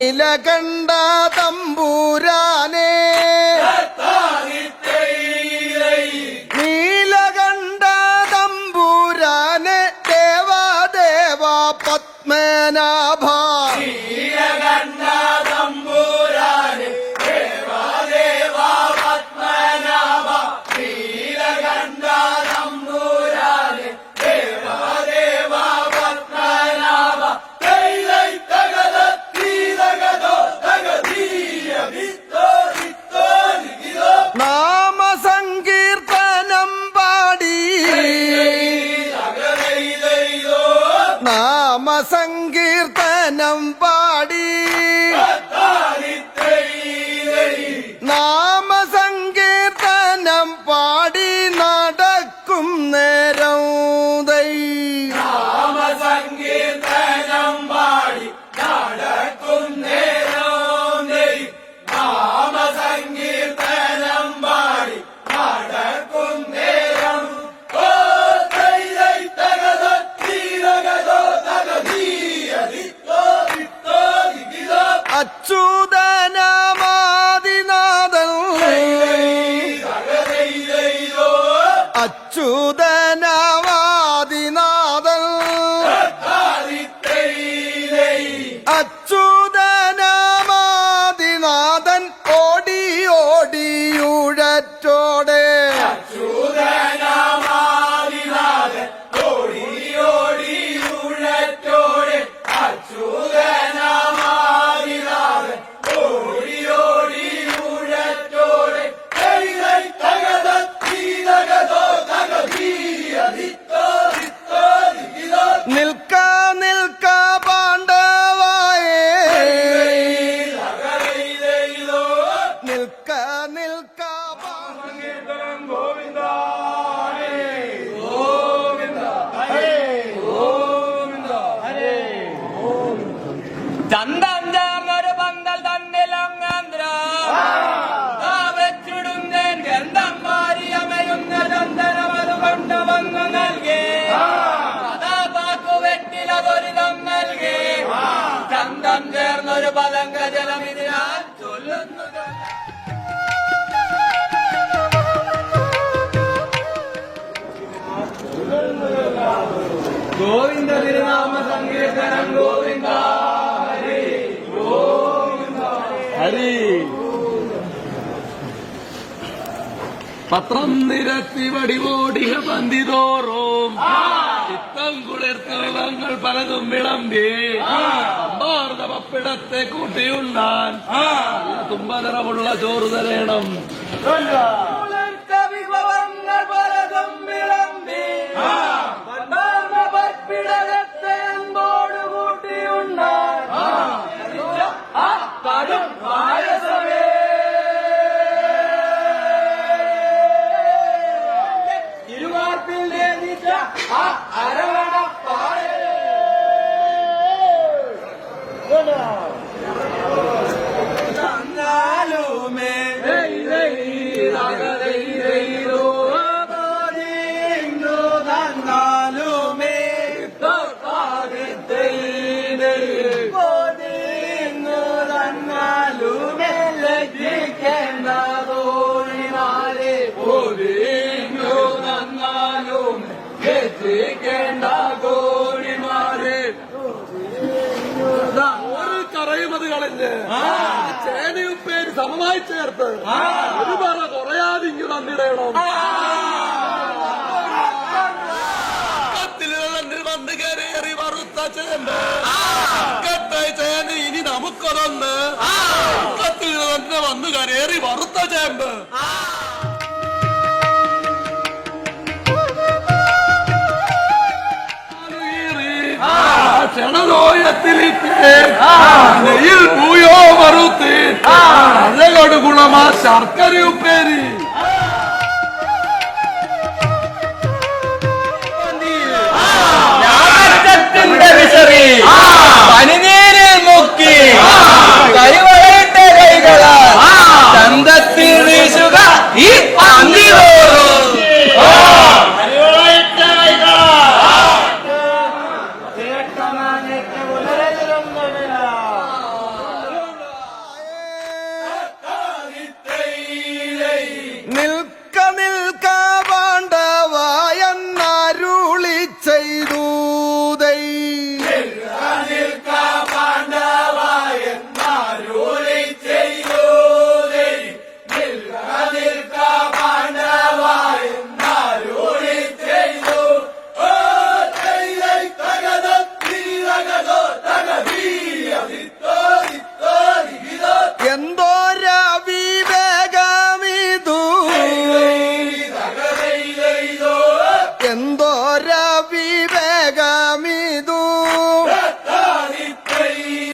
നീലകണ്ഠ തമ്പൂരാനെ. നീലകണ്ഠ തമ്പൂരാനെ ദേവാ പത്മനാഭ. നാമസങ്കീർത്തനം கீர்த்தனம் பாடி ദിഗിതോ ചന്തം പന്തൽ തന്നിലങ്ങാന്ദ്ര വെച്ചിടുന്നേൻ ഗന്ധം മാറിയമയുന്ന ചന്ദനമത് കൊണ്ടുവന്നു നൽകേ. കഥാപാക്കു വെട്ടിലതൊരിതം നൽകേ. ചന്തം ചേർന്നൊരു പതങ്ക ജലം ഇതിനാൽ ചൊല്ലുന്നു ഗോവിന്ദ തിരുനാമ പത്രം നിരത്തി വടിവോടിക പന്തിതോറും. ചിത്തം കുളിർത്തങ്ങൾ പലതും വിളമ്പി. അമ്പാർന്ന പപ്പിടത്തെ കൂട്ടിയുണ്ടാൻ തുമ്പതറമുള്ള ചോറ് തരേണം. அரவ ഒരു ചേനയുപ്പേര് സമമായി ചേർത്ത് ഒരു പറ കുറയാതെ ഇങ്ങ് തന്നിടണം? വന്ന് കരേറി വറുത്ത ചേമ്പ്. ചേന ഇനി നമുക്കൊതൊന്ന്. കത്തിൽ തന്നെ വന്ന് കരേറി വറുത്ത ചേമ്പ്. ക്ഷണദോയത്തിലിട്ട് നെയ്യിൽ പൂയോ